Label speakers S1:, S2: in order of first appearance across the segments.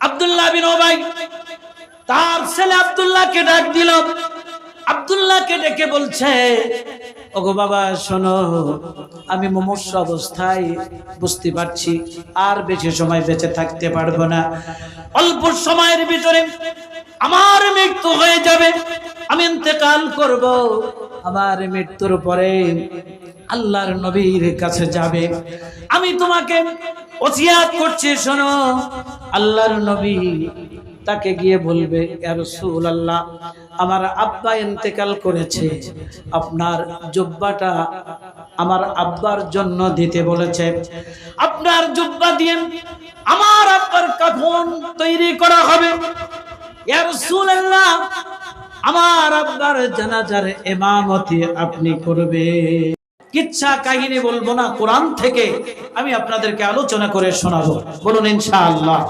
S1: আব্দুল্লাহ বিন ওবাই, তার ছেলে আব্দুল্লাহকে ডাক দিল। আব্দুল্লাহকে ডেকে বলছে, ওগো বাবা, শোনো, আমি মুমূর্ষ অবস্থায় বুঝতে পারছি, আর বেশি সময় বেঁচে থাকতে পারব না। অল্প সময়ের ভিতরে আমার মৃত্যু হয়ে যাবে। আমি ইন্তেকাল করব। আমার মৃত্যুর পরে আল্লাহর নবীর কাছে যাবে। আমি তোমাকে ওসিয়াত করছে, শোনো। আল্লাহর নবী তাকে গিয়ে বলবে আল্লাহ আমার আব্বা ইন্তেকাল করেছে। আপনার জুব্বাটা আমার আব্বার জন্য দিতে বলেছে। আপনার জুব্বা দিয়ে আমার আব্বার কাফন তৈরি করা হবে। রাসূলুল্লাহ, আমার আব্বার জানাজার ইমামতি আপনি করবে কিচ্ছা কাহিনী বলব না, কোরআন থেকে আমি আপনাদেরকে আলোচনা করে শোনাবো। বলুন, ইনশাআল্লাহ।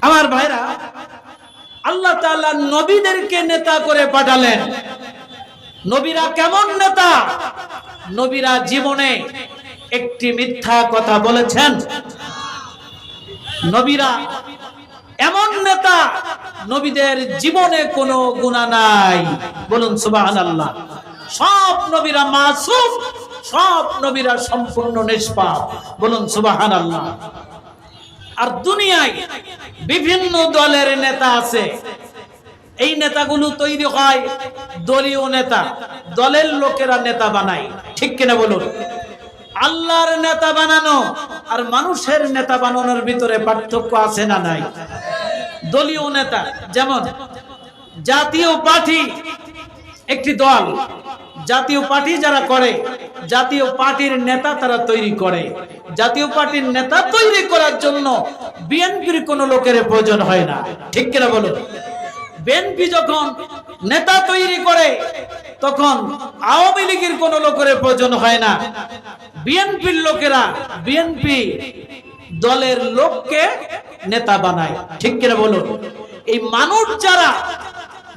S1: আমার ভাইরা, আল্লাহ তাআলা নবীদেরকে নেতা করে পাঠালেন। নবীরা কেমন নেতা? নবীরা জীবনে একটি মিথ্যা কথা বলেছেন। নবীরা এমন নেতা, নবীদের জীবনে কোনো গুণা নাই। বলুন, সুবহানাল্লাহ। সব নবীরা মাসুম, সব নবীরা সম্পূর্ণ নিষ্পাপ। বলুন, সুবহানাল্লাহ। আর দুনিয়ায় বিভিন্ন দলের নেতা আছে। এই নেতাগুলো তৈরি হয় দলীয় নেতা, দলের লোকেরা নেতা বানায়। ঠিক কিনা বলুন? আল্লাহর নেতা বানানো আর মানুষের নেতা বানানোর ভিতরে পার্থক্য আছে না নাই? দলীয় নেতা, যেমন জাতীয় পার্টি, একটি দল জাতীয় পার্টি যারা করে, জাতীয় পার্টির নেতা তারা তৈরি করে। জাতীয় পার্টির নেতা তৈরি করার জন্য বিএনপির কোনো লোকের প্রয়োজন হয় না। ঠিক কিনা বলুন? বিএনপি যখন নেতা তৈরি করে, তখন আওয়ামী লীগের কোনো লোকের প্রয়োজন হয় না। বিএনপির লোকেরা বিএনপি দলের লোককে নেতা বানায়। ঠিক কিনা বলুন? এই মানুষ যারা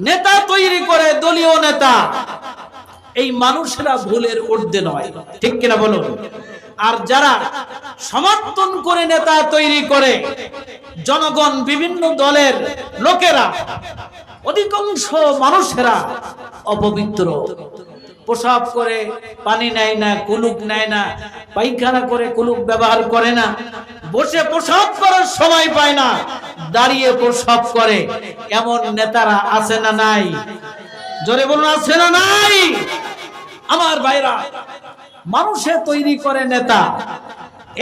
S1: নেতা তৈরি করে, দলীয় নেতা এই মানুষেরা ভুলের ঊর্ধ্বে নয়। ঠিক কিনা বলুন? আর যারা সমর্থন করে নেতা তৈরি করে, জনগণ, বিভিন্ন দলের লোকেরা, অধিকাংশ মানুষেরা অপবিত্র। প্রসাব করে পানি নেয় না কুলুক নেয় না, পায়খানা করে কুলুক ব্যবহার করে না, বসে প্রসাব করার সময় পায় না, দাঁড়িয়ে প্রসাব করে। এমন নেতারা আছে না নাই? জোরে বলুন, আছে না নাই? আমার ভাইরা, মানুষে তৈরি করে নেতা।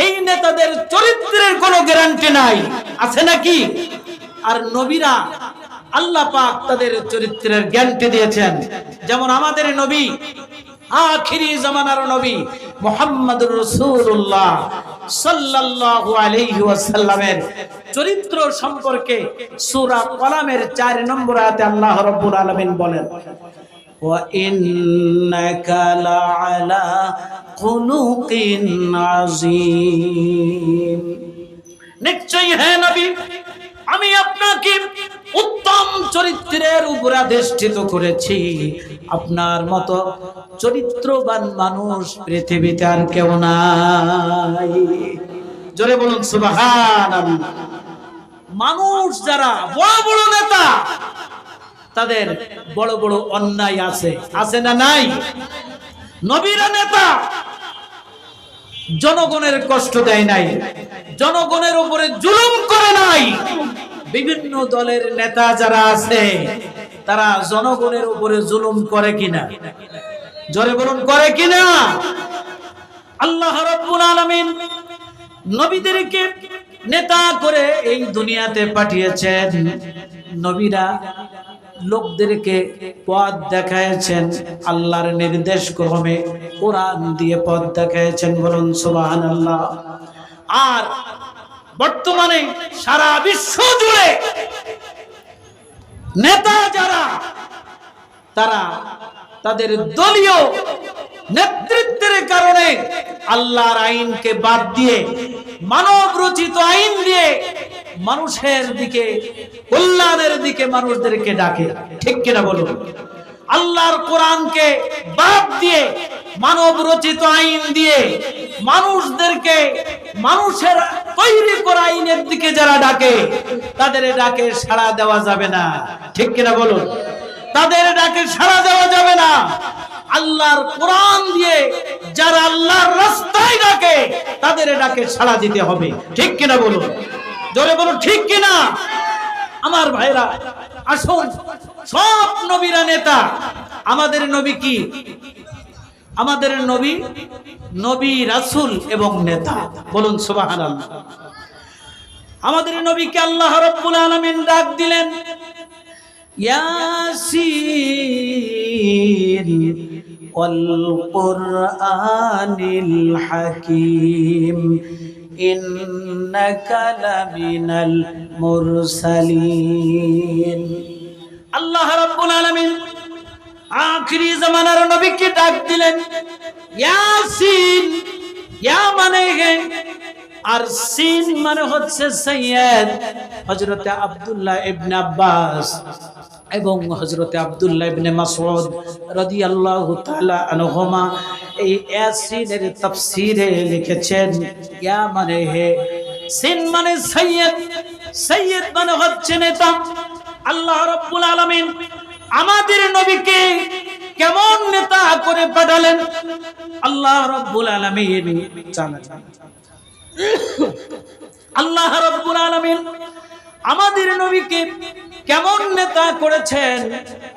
S1: এই নেতাদের চরিত্রের কোনো গ্যারান্টি নাই। আছে নাকি? আর নবীরা আল্লাহ পাক তাদের চরিত্রের গ্যারান্টি দিয়েছেন। যেমন আমাদের নবী আখিরি জামানার নবী মোহাম্মদ রসুল্লাহ সাল্লাল্লাহু আলাইহি ওয়াসাল্লামের চরিত্র সম্পর্কে সূরা কলামের 4 নম্বর আয়াতে আল্লাহ রাব্বুল আলামিন বলেন, ওয়া ইন্নাকা লাআলা নিশ্চয়ই হে নবী, আমি আপনাকে উত্তম চরিত্রের উপর আদেষ্টিত করেছি। আপনার মতো চরিত্রবান মানুষ পৃথিবীতে আর কেউ নাই। জোরে বলুন, সুবহানাল্লাহ। মানুষ যারা বড় বড় নেতা, তাদের বড় বড় অন্যায় আছে। আছে না নাই? নবীরা নেতা জনগণের কষ্ট দেয় নাই। জনগণের উপরে জুলুম করে নাই। বিভিন্ন দলের নেতা যারা আছে, তারা জনগণের উপরে জুলুম করে কিনা? জোরে বলুন, করে কিনা? আল্লাহ রাব্বুল আলামিন নবীদেরকে নেতা করে এই দুনিয়াতে পাঠিয়েছেন। নবীরা লোকদেরকে পথ দেখায়ছেন আল্লাহর নির্দেশ ক্রমে কোরআন দিয়ে পথ দেখায়ছেন বলুন সুবাহান আল্লাহ আর বর্তমানে সারা বিশ্ব জুড়ে নেতা যারা, তারা তাদের দলীয় নেতৃত্বের কারণে আল্লাহর আইনকে বাদ দিয়ে, মানব রচিত আইন দিয়ে মানুষের দিকে, কল্যাণের দিকে মানুষদেরকে ডাকে। ঠিক কিনা বলুন? আল্লাহর কোরআনকে বাদ দিয়ে মানব রচিত আইন দিয়ে, মানুষদেরকে মানুষের তৈরি করা আইনের দিকে যারা ডাকে, তাদের ডাকে সাড়া দেওয়া যাবে না। ঠিক কিনা বলুন? তাদের ডাকে সাড়া দেওয়া যাবে না। আল্লাহর কোরআন দিয়ে যারা আল্লাহর রাস্তায় ডাকে, তাদের ডাকে সাড়া দিতে হবে। ঠিক কিনা বলুন? জোরে বলুন, ঠিক কিনা? আমার ভাইরা, আসুন। সব নবীরা নেতা। আমাদের নবী কি? আমাদের নবী নবী রাসুল এবং নেতা। বলুন সুবহানাল্লাহ। আমাদের নবীকে আল্লাহ রাব্বুল আলামিন ডাক দিলেন হাকীম, ইন্নাকা লামিনাল মুরসালিন। আল্লাহ রাব্বুল আলামিন আখিরি জামানার নবীকে ডাক দিলেন, ইয়াসিন, ইয়া মানে হে? আর সিন মানে হচ্ছে সৈয়দ, হযরতে আব্দুল্লাহ ইবনে আব্বাস এবং হযরতে আব্দুল্লাহ ইবনে মাসউদ রাদিয়াল্লাহু তাআলা আনহুমা এই ইয়াসিনের তাফসীরে লিখেছেন, ইয়া মানে হে? সিন মানে সৈয়দ সৈয়দ মানে হচ্ছে নেতা। আল্লাহ রাব্বুল আলামিন আমাদের নবীকে কেমন নেতা করে পাঠালেন? আল্লাহ রাব্বুল আলামিন জানেন। আল্লাহ রাব্বুল আলামিন আমাদের নবীকে কেমন নেতা করেছেন?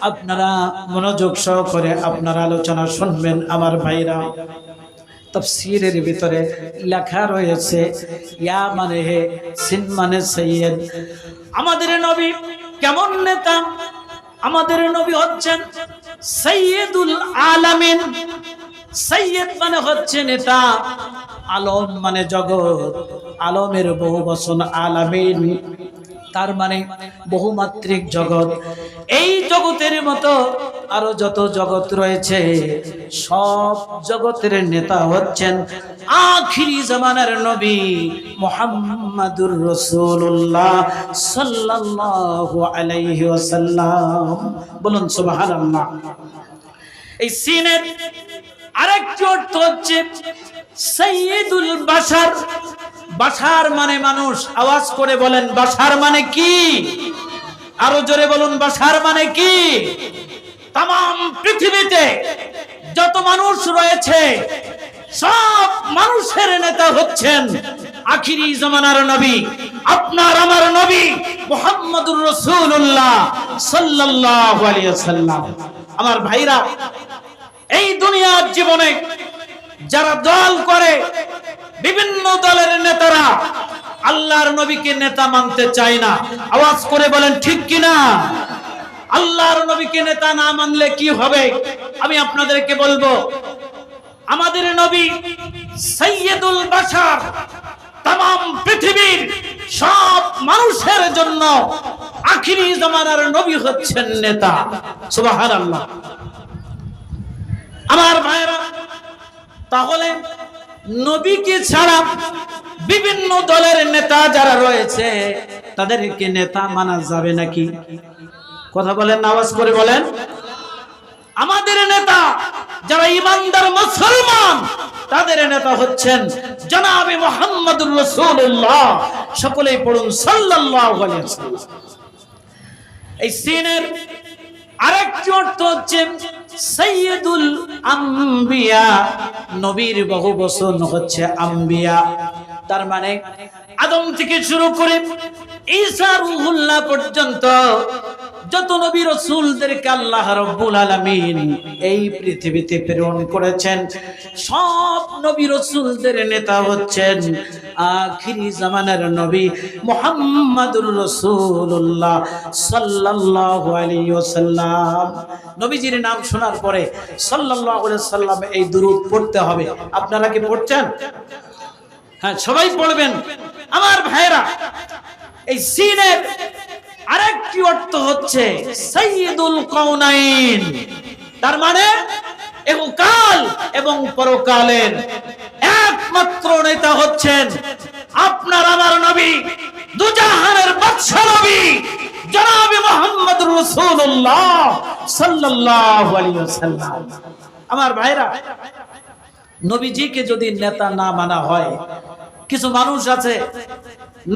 S1: আপনারা মনোযোগ সহকারে আপনার আলোচনা শুনবেন, আমার ভাইরা। তফসিরের ভিতরে লেখা রয়েছে, ইয়া মানে হে সিন মানে সৈয়দ। আমাদের নবী কেমন নেতা? আমাদের নবী হচ্ছেন সৈয়দুল আলামিন। সৈয়দ মানে হচ্ছে নেতা। আলম মানে জগৎ। আলমের বহু বচন আলামিন। তার মানে বহুমাত্রিক জগৎ। এই জগতের মতো আরও যত জগৎ রয়েছে, সব জগতের নেতা হচ্ছেন আখিরি জামানার নবী মোহাম্মদুর রসুল্লাহ সাল্লাল্লাহু আলাইহি ওয়াসাল্লাম। বলুন সুবহানাল্লাহ। এই সিনের হচ্ছে সৈয়দুল বাশার। বাশার মানে মানুষ। আওয়াজ করে বলেন, বাশার মানে কি? আরও জোরে বলুন, বাশার মানে কি? তাম পৃথিবীতে যত মানুষ রয়েছে, সব মানুষের নেতা হচ্ছেন আখিরি জমানার নবী, আপনার আমার নবী মোহাম্মদুর রসুল্লাহ সাল্লাম আমার ভাইরা এই দুনিয়ার জীবনে যারা দল করে, বিভিন্ন দলের নেতারা আল্লাহর নবীকে নেতা মানতে চায় না। আওয়াজ করে বলেন, ঠিক কিনা আল্লাহর নবীকে নেতা না মানলে কি হবে? আমি আপনাদেরকে বলব, আমাদের নবী সৈয়দুল বাশার তাম পৃথিবীর সব মানুষের জন্য আখিরি জমানার নবী হচ্ছেন নেতা। সুবহানাল্লাহ। আমার ভাইরা তাহলে নবীকে ছাড়া বিভিন্ন দলের নেতা যারা রয়েছে, তাদেরকে নেতা মানা যাবে নাকি? কথা বলেন আওয়াজ করে বলেন। আমাদের নেতা যারা ইমানদার মুসলমান, তাদের নেতা হচ্ছেন জনাবে মোহাম্মদুর রাসূলুল্লাহ। সকলেই পড়ুন আলাইহি এই সিনের আরেকটি অর্থ হচ্ছে সৈয়দুল আম্বিয়া। নবীর বহু হচ্ছে আম্বিয়া। তার মানে আদম থেকে শুরু করে ঈসা রুহুল্লাহ পর্যন্ত যত নবী রসুলদেরকে আল্লাহ রব্বুল আলামিন এই পৃথিবীতে প্রেরণ করেছেন, সব নবী রসুলদের নেতা হচ্ছেন আখিরি জামানার নবী মুহাম্মাদুর রাসূলুল্লাহ সাল্লাল্লাহু আলাইহি ওয়াসাল্লাম। নবীজির নাম শোনার পরে আলাইহি সাল্লাম এই দুরূদ পড়তে হবে। আপনারা কি পড়ছেন? হ্যাঁ সবাই পড়বেন। আমার ভাইরা এই সিনের আরেকটি অর্থ হচ্ছে সৈয়দুল কৌনাইন তার মানে এবং কাল এবং পরকালের একমাত্র নেতা হচ্ছেন আপনার আমার নবী, দুজাহানের বাদশা নবী, জনাবে মোহাম্মদ রাসূলুল্লাহ সাল্লাল্লাহু আলাইহি ওয়াসাল্লাম। আমার ভাইরা, নবীজিকে যদি নেতা না মানা হয়, কিছু মানুষ আছে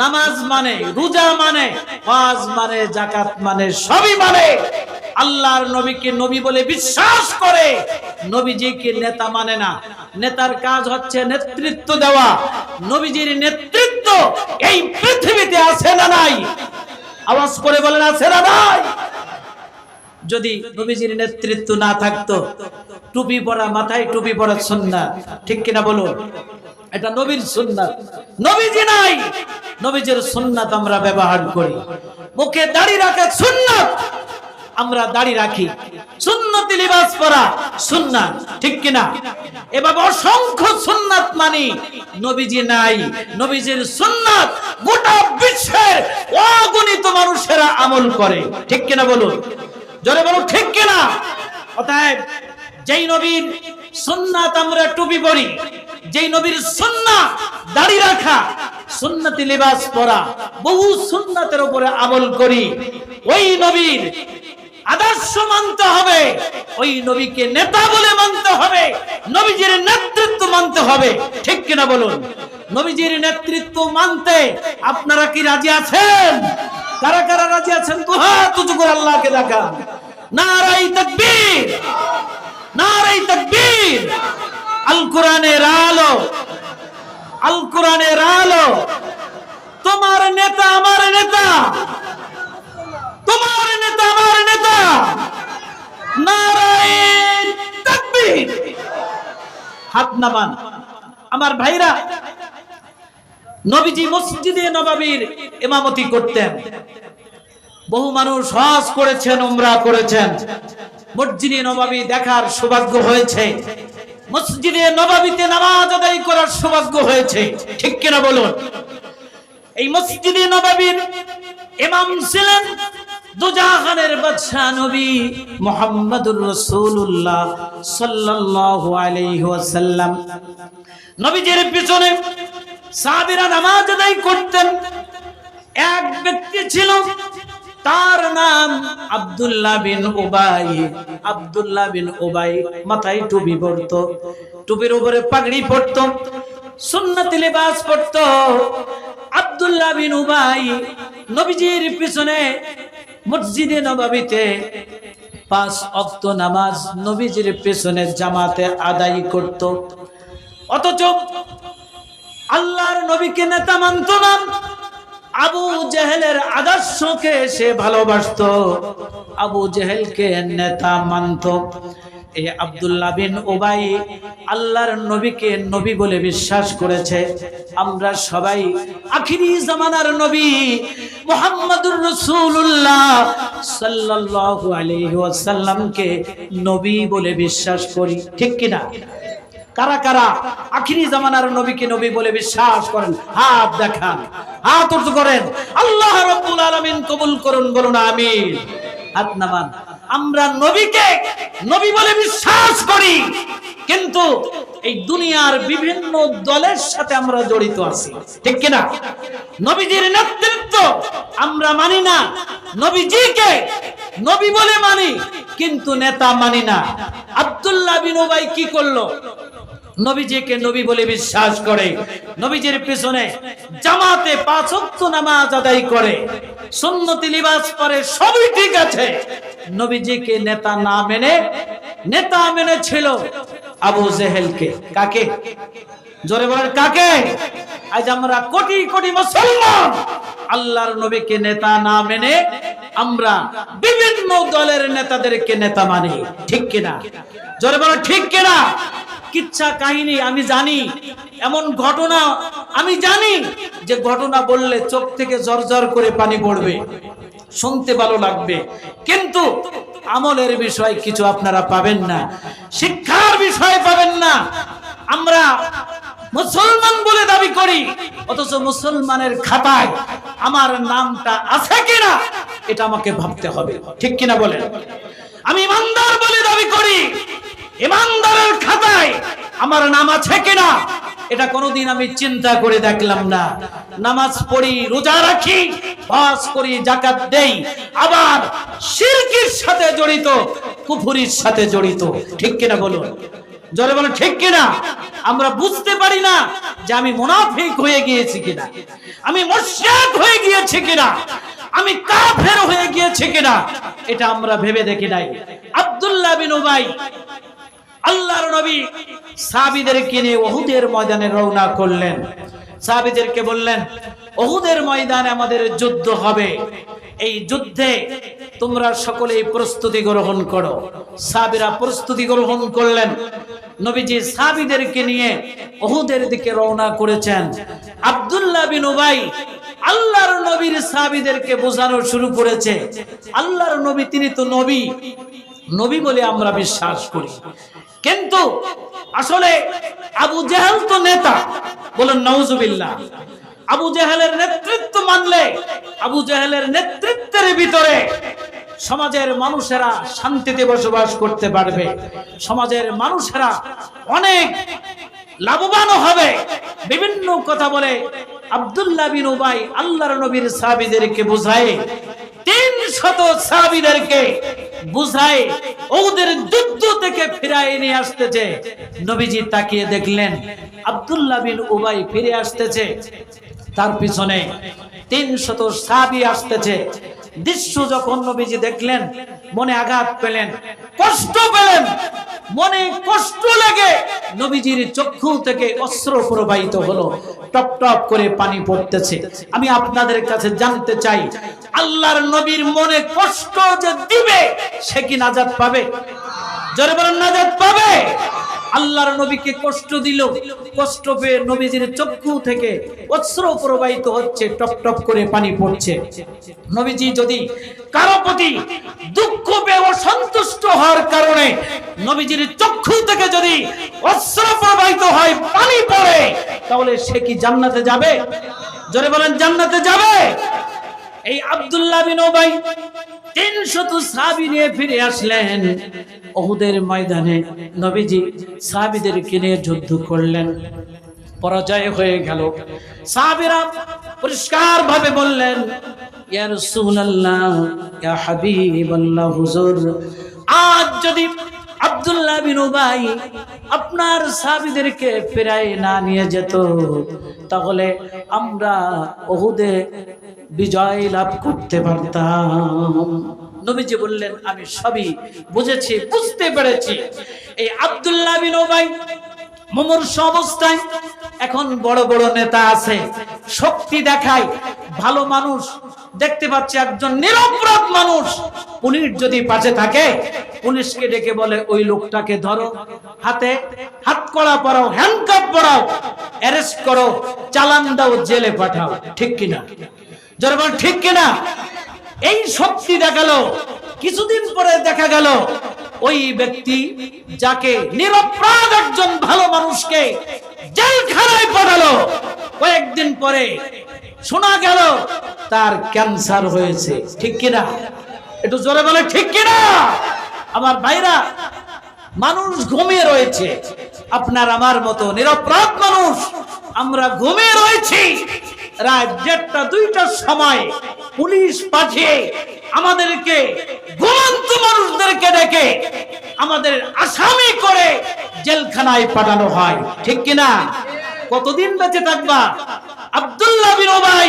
S1: নামাজ মানে রোজা মানে হজ মানে জাকাত মানে সবই মানে। আল্লাহর নবীকে নবী বলে বিশ্বাস করে, নবীজিকে নেতা মানে না। নেতার কাজ হচ্ছে নেতৃত্ব দেওয়া। নবীজির নেতৃত্ব এই পৃথিবীতে আছে না নাই? আওয়াজ করে বলেন, আছে না নাই? যদি নবীজির নেতৃত্ব না থাকতো, টুপি পরা মাথায় টুপি পরা সুন্নাত ঠিক কিনা বলুন? এটা নবীর সুন্নাত। নবীজি নাই, নবীজির সুন্নাত আমরা ব্যবহার করি। মুখে দাড়ি রাখা সুন্নাত, আমরা দাড়ি রাখি। সুন্নতি লিবাস পরা সুন্নাত, ঠিক কিনা? এভাবে অসংখ্য সুন্নাত মানি, নবীজি নাই, নবীজির সুন্নাত গোটা বিশ্বের অগণিত মানুষেরা আমল করে, ঠিক কিনা বলুন? জোরে বলুন, ঠিক কিনা? অতএব যেই নবীর সুন্নাত আমরা টুপি পরি। যেই নবীর সুন্নাত দাড়ি রাখা, সুন্নতি লিবাস পরা, বহু সুন্নাতের উপরে আমল করি। ওই নবীর আদর্শ মানতে হবে, ওই নবীকে নেতা বলে মানতে হবে, নবীজির নেতৃত্ব মানতে হবে। ঠিক কিনা বলুন? নবীজির নেতৃত্ব মানতে আপনারা কি রাজি আছেন? কারা কারা রাজি আছেন? তো হাত উঁচু করে আল্লাহকে দেখান। নারাই তাকবীর। নারাই তাকবীর। আল কোরআনের আলো আল কোরআনের আলো। তোমার নেতা আমার নেতা। তোমার নেতা আমার নেতা। নারায়ণ তাকবীর। হাত নামান আমার ভাইরা, নবীজি মসজিদে নবাবীর ইমামতি করতেন। বহু মানুষ হজ করেছেন, উমরা করেছেন। মসজিদে নবাবী দেখার সৌভাগ্য হয়েছে। মসজিদে নবাবিতে নামাজ আদায় করার সৌভাগ্য হয়েছে। ঠিক কিনা বলুন? এই মসজিদে নবাবীর ইমাম ছিলেন দুজাহানের বাদশাহ নবী মুহাম্মদুর রাসূলুল্লাহ সাল্লাল্লাহু আলাইহি ওয়াসাল্লাম। নবীজির পিছনে সাহাবীরা নামাজ আদায় করতেন। এক ব্যক্তি ছিল তার নাম আব্দুল্লাহ বিন উবাই। আব্দুল্লাহ বিন উবাই মাথায় টুপি পরতো। টুপির উপরে পাগড়ি পরতো, সুন্নতি লিবাস পরতো। আব্দুল্লাহ বিন উবাই নবীজির পিছনে মসজিদে নবাবিতে পাঁচ অক্ত নামাজ নবীজির পেছনে জামাতে আদায় করত। অথচ আল্লাহর নবীকে নেতা মানত না। আবু জেহেলের আদর্শকে সে ভালোবাসত। আবু জেহেলকে নেতা মানত। এই আব্দুল্লাহ বিন ওবাই আল্লাহর নবীকে নবী বলে বিশ্বাস করেছে। আমরা সবাই আখিরি জামানার নবী মোহাম্মদুর রসুল্লাহ সাল্লাল্লাহু আলাইহি ওয়াসাল্লামকে নবী বলে বিশ্বাস করি। ঠিক কিনা? কারা কারা? আখিরি জামানার নবীকে নবী বলে বিশ্বাস করেন। হাত দেখান, হাত উঁচু করেন। আল্লাহ রাব্বুল আলামিন কবুল করুন, বলুন আমিন। হাত নামান। আমরা নবীকে নবী বলে বিশ্বাস করি, কিন্তু এই দুনিয়ার বিভিন্ন দলের সাথে আমরা জড়িত আছি। ঠিক কিনা? নবীজির নেতৃত্ব আমরা মানি না। নবীজিকে নবী বলে মানি, কিন্তু নেতা মানি না। আব্দুল্লাহ বিন ওবাই কি করল? নবীজিকে নবী বলে বিশ্বাস করে। নবীজির পিছনে জামাতে পাঁচ ওয়াক্ত নামাজ আদায় করে। সুন্নতি লিবাস করে সবই ঠিক আছে। নবীজিকে নেতা না মেনে, নেতা মেনে ছিল আবু জেহেলকে। কাকে? জোরে বলেন, কাকে? আজ আমরা কোটি কোটি মুসলমান। আল্লাহর নবীকে নেতা না মেনে আমরা বিভিন্ন দলের নেতাদেরকে নেতা মানি। ঠিক কিনা? জোরে বলেন, ঠিক কিনা? কিচ্ছা কাহিনী আমি জানি। এমন ঘটনা আমি জানি যে ঘটনা বললে চোখ থেকে জর্জর করে পানি পড়বে। শুনতে ভালো লাগবে। কিন্তু আমলের বিষয় কিছু আপনারা পাবেন না। শিক্ষার বিষয় পাবেন না। আমরা মুসলমান বলে দাবি করি, অথচ মুসলমানের খাতায় আমার নামটা আছে কিনা, এটা আমাকে ভাবতে হবে। ঠিক কিনা বলেন? আমি ইমানদার বলে দাবি করি, ইমানদারের খাতায় আমার নাম আছে কিনা, এটা কোনোদিন আমি চিন্তা করে দেখলাম না। নামাজ পড়ি, রোজা রাখি, বাস করি জাকাত দেই, আবার শিরকির সাথে জড়িত, কুফুরির সাথে জড়িত। ঠিক কিনা বলুন? জোরে বলে, ঠিক কিনা? আমরা বুঝতে পারি না যে আমি মুনাফিক হয়ে গিয়েছি কিনা। আমি মুশরিক হয়ে গিয়েছি কিনা? আমি কাফের হয়ে গিয়েছি কিনা? এটা আমরা ভেবে দেখি নাই। আব্দুল্লাহ বিন উবাই, আল্লাহর নবী সাহাবীদেরকে নিয়ে ওহুদের ময়দানে রওনা করলেন। সাহাবীদেরকে বললেন ওহুদের ময়দানে আমাদের যুদ্ধ হবে। এই যুদ্ধে তোমরা সকলেই প্রস্তুতি গ্রহণ করো। সাহাবীরা প্রস্তুতি গ্রহণ করলেন। নবীজি সাহাবীদেরকে নিয়ে ওহুদের দিকে রওনা করেছেন। আব্দুল্লাহ বিন উবাই আল্লাহর নবীর সাহাবীদেরকে বোঝানো শুরু করেছে। আল্লাহর নবী, তিনি তো নবী। নবী বলে আমরা বিশ্বাস করি। কিন্তু আসলে আবু জেহেল তো নেতা। বলেন নওজুবিল্লাহ আবু জেহেলের নেতৃত্ব মানলে, আবু জেহেলের নেতৃত্বের ভিতরে সমাজের মানুষেরা শান্তিতে বসবাস করতে পারবে। সমাজের মানুষেরা অনেক লাভবান হবে। বিভিন্ন কথা বলে আব্দুল্লাহ বিন উবাই আল্লাহর নবীর সাহাবীদেরকে বোঝায়, তিন শত সাহাবীদেরকে বুঝায় ওদের যুদ্ধ থেকে ফিরায় নিয়ে আসতেছে। নবীজি তাকিয়ে দেখলেন, আব্দুল্লাহ বিন উবাই ফিরে আসতেছে। তার পিছনে তিন শত সাহাবী আসতেছে। দৃশ্য যখন নবীজি দেখলেন, মনে আঘাত পেলেন, কষ্ট পেলেন, মনে কষ্ট লেগে নবীজির চক্ষু থেকে অস্ত্র প্রবাহিত হলো, টপ টপ করে পানি পড়তেছে। আমি আপনাদের কাছে জানতে চাই, আল্লাহর নবীর মনে কষ্ট যে দিবে, সে কি নাজাত পাবে? জোরে বলেন, নাজাত পাবে? আল্লাহর নবীকে কষ্ট দিল। কষ্ট পেয়ে নবীজির চক্ষু থেকে অস্ত্র প্রবাহিত হচ্ছে, টপ টপ করে পানি পড়ছে। নবীজি যদি কারও প্রতি দুঃখ পেয়ে অসন্তুষ্ট হওয়ার কারণে নবীজির চক্ষু থেকে যদি অস্ত্র প্রবাহিত হয়, পানি পড়ে, তাহলে সে কি জান্নাতে যাবে? জোরে বলেন, জান্নাতে যাবে? এই আব্দুল্লাহ বিন ওবাই তিনশত সাহাবী নিয়ে ফিরে আসলেন। ওহুদের ময়দানে নবীজি সাহাবীদেরকে কিনে যুদ্ধ করলেন। পরাজয় হয়ে গেল। সাহাবীরা পরিষ্কার ভাবে বললেন হুজুর, আজ যদি আব্দুল্লাহ বিন উবাই আপনার সাহাবীদেরকে ফেরায় না নিয়ে যেত। তাহলে আমরা ওহুদে বিজয় লাভ করতে পারতাম। নবীজি বললেন, আমি সবই বুঝেছি, বুঝতে পেরেছি। এই আব্দুল্লাহ বিন উবাই মুমূর্ষ অবস্থায় এখন বড় বড় নেতা আছে। শক্তি দেখায়, ভালো মানুষ দেখতে পাচ্ছি একজন নিরপরাধ মানুষ। পুলিশ যদি পাশে থাকে, পুলিশকে ডেকে বলে, ওই লোকটাকে ধরো, হাতে হাত করা পরাও হ্যান্ডকাপ পরাও অ্যারেস্ট করো, চালান দাও, জেলে পাঠাও। ঠিক কিনা? বল, ঠিক কিনা? এই শক্তি দেখাল। কিছুদিন পরে দেখা গেল, ওই ব্যক্তি যাকে নিরপরাধ একজন ভালো মানুষকে জেলখানায় পাঠালো। কয়েকদিন পরে শোনা গেল, তার ক্যান্সার হয়েছে। ঠিক কিনা? একটু জোরে বলে, ঠিক কিনা? আমার ভাইরা, মানুষ ঘুমিয়ে রয়েছে। আপনার আমার মতো নিরপরাধ মানুষ, আমরা ঘুমিয়ে রয়েছি। রাত দেড়টা, দুইটার সময় পুলিশ পাঠিয়ে আমাদেরকে ঘুমন্ত মানুষদেরকে ডেকে আমাদের আসামি করে জেলখানায় পাঠানো হয়। ঠিক কিনা? কতদিন বেঁচে থাকবা? আব্দুল্লাহ বিন ওবাই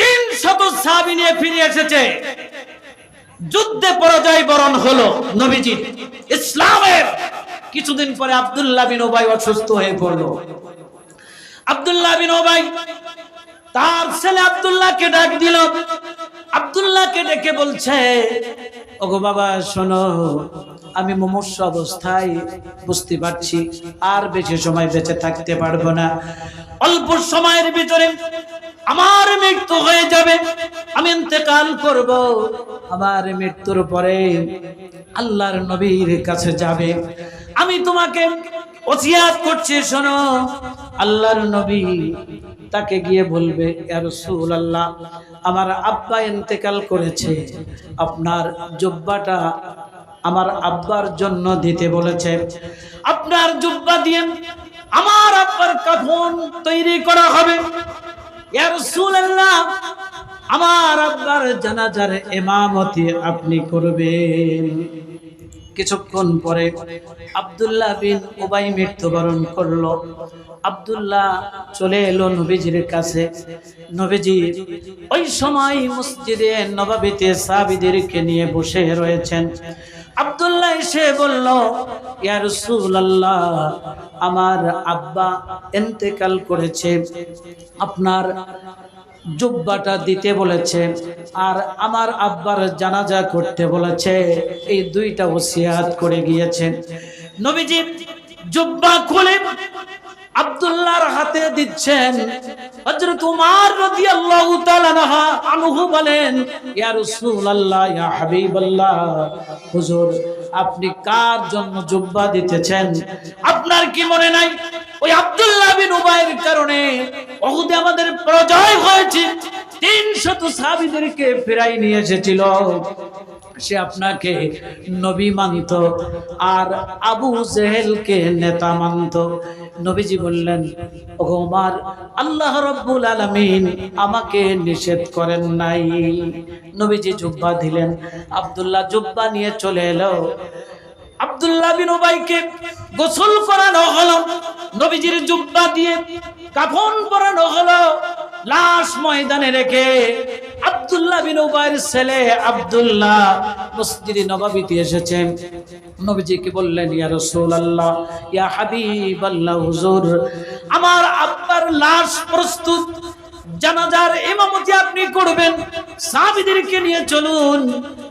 S1: তিন শত সাহাবী নিয়ে ফিরে এসেছে। যুদ্ধে পরাজয় বরণ হলো নবীজি ইসলামের কিছুদিন পরে আব্দুল্লাহ বিন ওবাই অসুস্থ হয়ে পড়ল। আব্দুল্লাহ বিন ওবাই তার ছেলে আব্দুল্লাহকে ডাক দিল। আব্দুল্লাহকে ডেকে বলছে, ওগো বাবা, শোনো আমি মুমূর্ষ অবস্থায় বুঝতে পারছি, আর বেশি সময় বেঁচে থাকতে পারব না। অল্প সময়ের ভিতরে আমার মৃত্যু হয়ে যাবে, আমি ইন্তেকাল করব। আমার মৃত্যুর পরে আল্লাহর নবীর কাছে যাবে। আমি তোমাকে ওসিয়াত করছি, শোনো। আল্লাহর নবী তাকে গিয়ে বলবে রাসূলুল্লাহ, আমার আব্বা ইন্তেকাল করেছে। আপনার জুব্বাটা আমার আব্বার জন্য দিতে বলেছে। আপনার জুব্বা দিয়ে আমার আব্বার কাফন তৈরি করা হবে। আমার আব্বার জানাজার ইমামতি আপনি করবেন। কিছুক্ষণ পরে আব্দুল্লাহ বিন উবাই মৃত্যুবরণ করল। আবদুল্লাহ চলে এলো নবীজির কাছে। নবীজি ওই সময় মসজিদে নবাবিতে সাবিদেরকে নিয়ে বসে রয়েছেন। আব্দুল্লাহ এসে বলল, ইয়া রাসূলুল্লাহ, আমার আব্বা ইন্তেকাল করেছে, আপনার জুব্বাটা দিতে বলেছে আর আমার আব্বার জানাজা করতে বলেছে। এই দুইটা ওসিয়াত করে গিয়েছেন। নবীজি জুব্বা খুলে আব্দুল্লাহর হাতে দিচ্ছেন। হযরত উমর রাদিয়াল্লাহু তাআলা আনহু বলেন, ইয়া রাসূলুল্লাহ, ইয়া হাবিবাল্লাহ, হুজুর, আপনি কার জন্য জুব্বা দিতেছেন? আপনার কি মনে নাই? ওই আব্দুল্লাহ বিন উবাইয়ের কারণে উহুদে আমাদের পরাজয় হয়েছে। তিনশত সাহাবীদেরকে ফেরাই নিয়ে এসেছিল। সে আপনাকে নবী মানত, আর আবু জেহেলকে নেতা মানত। নবীজি বললেন, ওগো উমার আল্লাহ রব্বুল আলামিন আমাকে নিষেধ করেন নাই। নবীজি জুব্বা দিলেন, আব্দুল্লাহ জুব্বা নিয়ে চলে এলো। আব্দুল্লাহ বিন উবাইকে গোসল করানো হলো। নবীজির জুব্বা দিয়ে কাফন পরানো হলো? লাশ ময়দানে রেখে আব্দুল্লাহ বিন উবাইর ছেলে আব্দুল্লাহ মসজিদে নববীতে এসেছেন নবীজিকে বললেন, ইয়া রাসূলুল্লাহ, ইয়া হাবিবাল্লাহ হুজুর, আমার আব্বার লাশ প্রস্তুত। জানাজার ইমামতি আপনি করবেন। সাহাবীদেরকে নিয়ে চলুন।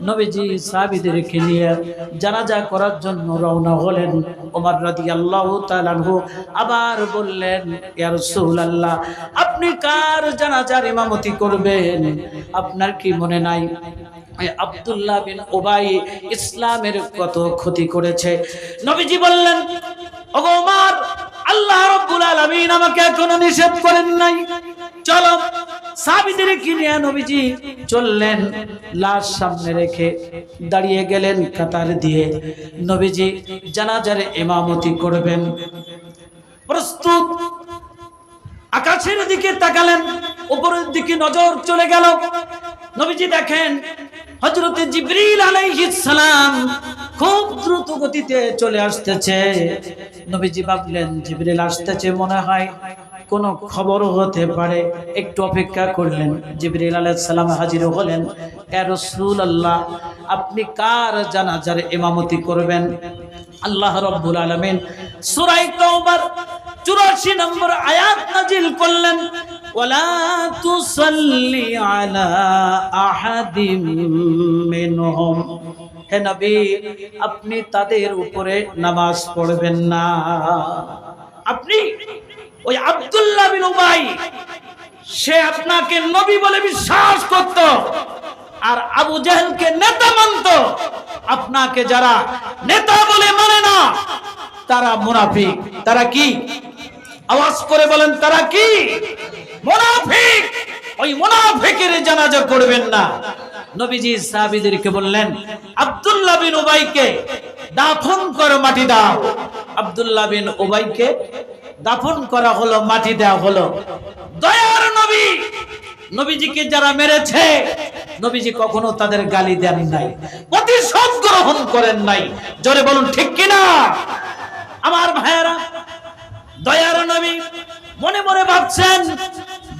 S1: নবীজি সাহাবীদেরকে নিয়ে জানাজা করার জন্য রওনা হলেন। ওমর রাদিয়াল্লাহু তাআলা আনহু আবার বললেন, ইয়া রাসূলুল্লাহ, আপনি কার জানাজার ইমামতি করবেন? আপনার কি মনে নাই? আব্দুল্লাহ বিন ওবাই ইসলামের কত ক্ষতি করেছে? নবীজি বললেন, ওগো ওমর আল্লাহ রাব্বুল আলামিন আমাকে এখনও নিষেধ করেন নাই। চলো সাহাবীদের কিনে নবীজি চললেন, লাশ সামনে রেখে দাঁড়িয়ে গেলেন কাতার দিয়ে। নবীজি জানাজার ইমামতি করবেন। প্রস্তুত, আকাশের দিকে তাকালেন, উপরের দিকে নজর চলে গেল। নবীজি দেখেন, হযরতে জিবরিল আলাইহিস সালাম খুব দ্রুত গতিতে চলে আসতেছে। নবীজি ভাবলেন, জিবরিল আসতেছে মনে হয়, কোনো খবর হতে পারে। একটু অপেক্ষা করলেন, জিবরিল সালাম হাজির হলেন ইয়া আল্লাহ আপনি কার জানাজার ইমামতি করবেন? আল্লাহ রাব্বুল আলামিন সূরা তাওবার 84 নম্বর আয়াত নাজিল করলেন, ওয়ালা তুসাল্লি আলা আহাদিম মিনহুম। হে আপনি তাদের উপরে নামাজ পড়বেন না। আপনি ওই আব্দুল্লাহ বিন উবাই সে আপনাকে নবী বলে বিশ্বাস করত, আর আবু জাহেলকে নেতা মানত। আপনাকে যারা নেতা বলে মানে না, তারা মুনাফিক। তারা কি? আওয়াজ করে বলেন, তারা কি? মুনাফিক। ওই মুনাফিকের জানাজা করবেন না। নবীজি সাহাবীদেরকে বললেন, আব্দুল্লাহ বিন উবাইকে দাফন করো, মাটি দাও। আব্দুল্লাহ বিন উবাইকে দাফন করা হলো, মাটি দেওয়া হলো। দয়ার নবী, নবীজিকে যারা মেরেছে, নবীজি কখনো তাদের গালি দেন নাই, প্রতিশোধ গ্রহণ করেন নাই। জোরে বলুন, ঠিক কিনা? আমার ভাইয়েরা, দয়ার নবী মনে মনে ভাবছেন,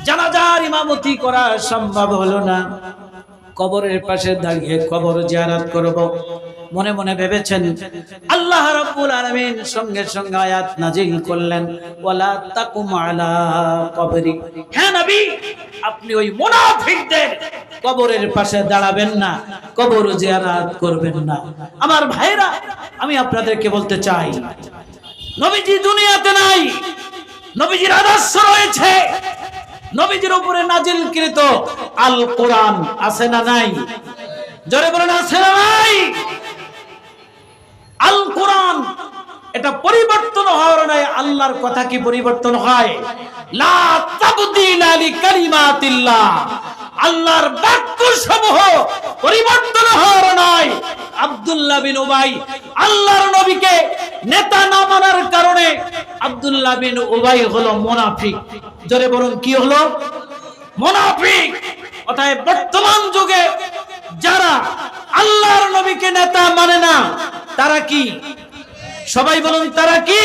S1: জানাজার ইমামতি করা সম্ভব হলো না। কবরের পাশে দাঁড়িয়ে কবর জিয়ারাত করব। মনে মনে ভেবেছেন, আল্লাহ রাব্বুল আলামিন সঙ্গে সঙ্গে আয়াত নাজিল করলেন, ওয়ালা তাকুম আলা কবরি। হ্যাঁ নবী, আপনি ওই মুনাফিকদের কবরের পাশে দাঁড়াবেন না, কবর জিয়ারাত করবেন না। আমার ভাইরা আমি আপনাদেরকে বলতে চাই, নবীজি দুনিয়াতে নাই, নবীজির আদর্শ রয়েছে নবীজির উপরে নাজিলকৃত আল কোরআন আছে না নাই? জোরে বলেন, আছে না নাই? আল কোরআন এটা পরিবর্তন হওয়ার নাই, আল্লাহর কথা কি পরিবর্তন হয়? আল্লাহর বাক্য সমূহ পরিবর্তন হওয়ার নয় আব্দুল্লাহ বিন উবাই, আল্লাহর নবীকে নেতা না মানার কারণে আব্দুল্লাহ বিন উবাই হলো মুনাফিক। জোরে বলুন, কি হলো? মুনাফিক। অতএব বর্তমান যুগে যারা আল্লাহর নবীকে নেতা মানে না, তারা কি? সবাই বলুন, তারা কি?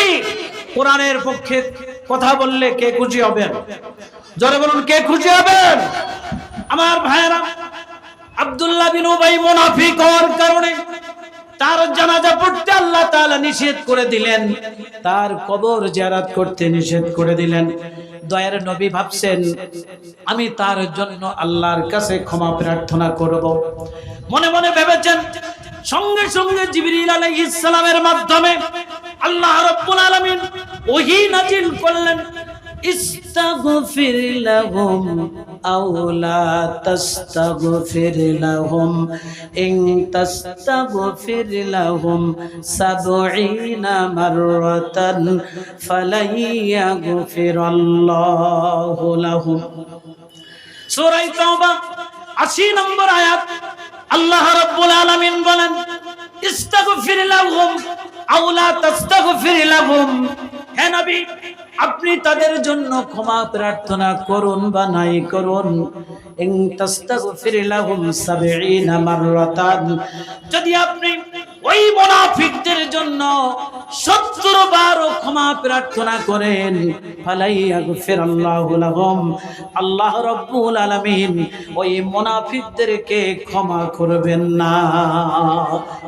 S1: কোরআনের পক্ষে কথা বললে কে খুশি হবেন? জোরে বলুন, কে খুশি হবেন? আমার ভাইয়েরা, আব্দুল্লাহ বিন উবাই মুনাফিক হওয়ার কারণে তার জানাজা পড়তে আল্লাহ তাআলা নিষেধ করে দিলেন। তার কবর জিয়ারত করতে নিষেধ করে দিলেন। দয়ার নবী ভাবছেন, আমি তার জন্য আল্লাহর কাছে ক্ষমা প্রার্থনা করব। মনে মনে ভেবেছেন, সঙ্গে সঙ্গে জিবরিল আলাইহিস সালামের মাধ্যমে আল্লাহ রাব্বুল আলামিন ওহী নাজিল করলেন। ইস্তাগফির লাহুম আওলা তাস্তাগফির লাহুম। ইন তাস্তাগফির লাহুম সাবঈনা মাররাতান ফালাই ইয়াগফিরাল্লাহু লাহুম। সূরা তাওবা 80 নম্বর আয়াত, আল্লাহ রাব্বুল আলামিন বলেন, ইস্তাগফির লাহুম আওলা তাস্তাগফির লাহুম। আপনি তাদের জন্য ক্ষমা প্রার্থনা করুন বা নাই করুন। ইন তাস্তাগফির লাহুম 70 মাররাতান। যদি আপনি ওই মুনাফিকদের জন্য 70 বারও ক্ষমা প্রার্থনা করেন আল্লাহ রাব্বুল আলামিন ওই মুনাফিকদেরকে ক্ষমা করবেন না।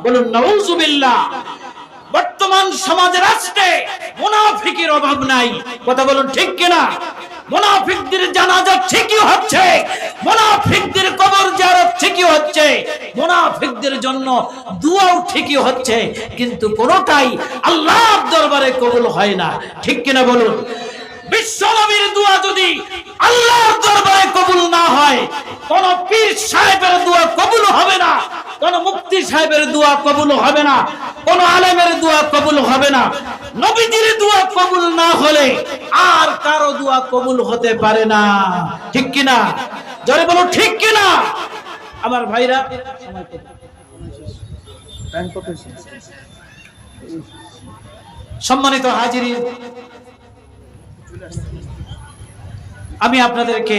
S1: বলুন, নাউজুবিল্লাহ। বর্তমান সমাজের মুনাফিকের অভাব নাই। কথা বলুন ঠিক কিনা? মুনাফিকদের জানাজা ঠিকই হচ্ছে। মুনাফিকদের কবর জিয়ারত ঠিকই হচ্ছে। মুনাফিকদের জন্য দুয়াও ঠিকই হচ্ছে। কিন্তু কোনোটাই আল্লাহর দরবারে কবুল হয় না। ঠিক কিনা বলুন? বিশ্বনবীর দোয়া যদি আল্লাহর দরবারে কবুল না হয় কোন পীর সাহেবের দোয়া কবুল হবে না কোন মুফতি সাহেবের দোয়া কবুল হবে না কোন আলেমের দোয়া কবুল হবে না। নবীজির দোয়া কবুল না হলে আর কারও দোয়া কবুল হতে পারে না। ঠিক কিনা? জরে বলো ঠিক কিনা? আমার ভাইরা সম্মানিত হাজিরি আমি আপনাদেরকে